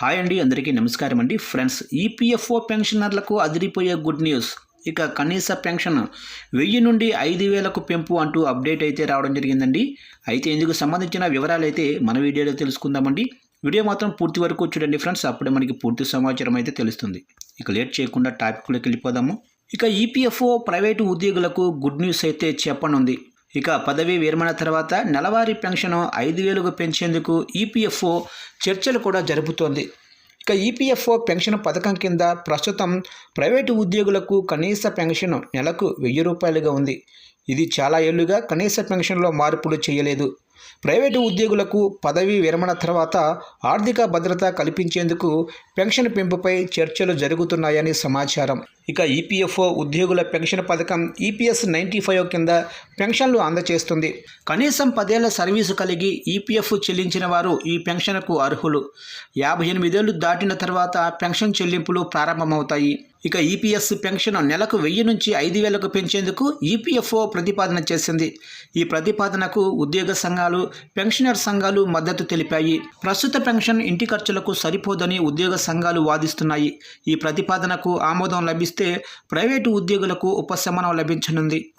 Hi అండి అందరికీ నమస్కారం అండి. ఫ్రెండ్స్ ఈపీఎఫ్ఓ పెన్షనర్లకు అదిరిపోయే గుడ్ న్యూస్. ఇక కనీస పెన్షన్ వెయ్యి నుండి ఐదు వేలకు పెంపు అంటూ అప్డేట్ అయితే రావడం జరిగిందండి. అయితే ఇందుకు సంబంధించిన వివరాలు అయితే మన వీడియోలో తెలుసుకుందామండి. వీడియో మాత్రం పూర్తి వరకు చూడండి ఫ్రెండ్స్ అప్పుడే మనకి పూర్తి సమాచారం అయితే తెలుస్తుంది. ఇక లేట్ చేయకుండా టాపిక్లోకి వెళ్ళిపోదాము. ఇక ఈపీఎఫ్ఓ ప్రైవేటు ఉద్యోగులకు గుడ్ న్యూస్ అయితే చెప్పనుంది. ఇక పదవీ విరమణ తర్వాత నెలవారీ పెన్షన్ ఐదు వేలుగా పెంచేందుకు ఈపీఎఫ్ఓ చర్చలు కూడా జరుపుతోంది. ఇక ఈపీఎఫ్ఓ పెన్షన్ పథకం కింద ప్రస్తుతం ప్రైవేటు ఉద్యోగులకు కనీస పెన్షన్ నెలకు వెయ్యి రూపాయలుగా ఉంది. ఇది చాలా ఏళ్ళుగా కనీస పెన్షన్లో మార్పులు చేయలేదు. ప్రైవేటు ఉద్యోగులకు పదవీ విరమణ తర్వాత ఆర్థిక భద్రత కల్పించేందుకు పెన్షన్ పెంపుపై చర్చలు జరుగుతున్నాయని సమాచారం. ఇక ఈపీఎఫ్ఓ ఉద్యోగుల పెన్షన్ పథకం ఈపీఎస్ నైంటీ ఫైవ్ కింద పెన్షన్లు అందజేస్తుంది కనీసం పదేళ్ళ సర్వీసు కలిగి ఈపీఎఫ్ చెల్లించిన వారు ఈ పెన్షన్కు అర్హులు. యాభై ఎనిమిదేళ్ళు దాటిన తర్వాత పెన్షన్ చెల్లింపులు ప్రారంభమవుతాయి. ఇక ఈపీఎస్ పెన్షన్ నెలకు వెయ్యి నుంచి ఐదు వేలకు పెంచేందుకు ఈపీఎఫ్ఓ ప్రతిపాదన చేసింది. ఈ ప్రతిపాదనకు ఉద్యోగ సంఘాలు పెన్షనర్ సంఘాలు మద్దతు తెలిపాయి. ప్రస్తుత పెన్షన్ ఇంటి ఖర్చులకు సరిపోదని ఉద్యోగ సంఘాలు వాదిస్తున్నాయి. ఈ ప్రతిపాదనకు ఆమోదం లభిస్తే ప్రైవేటు ఉద్యోగులకు ఉపశమనం లభించనుంది.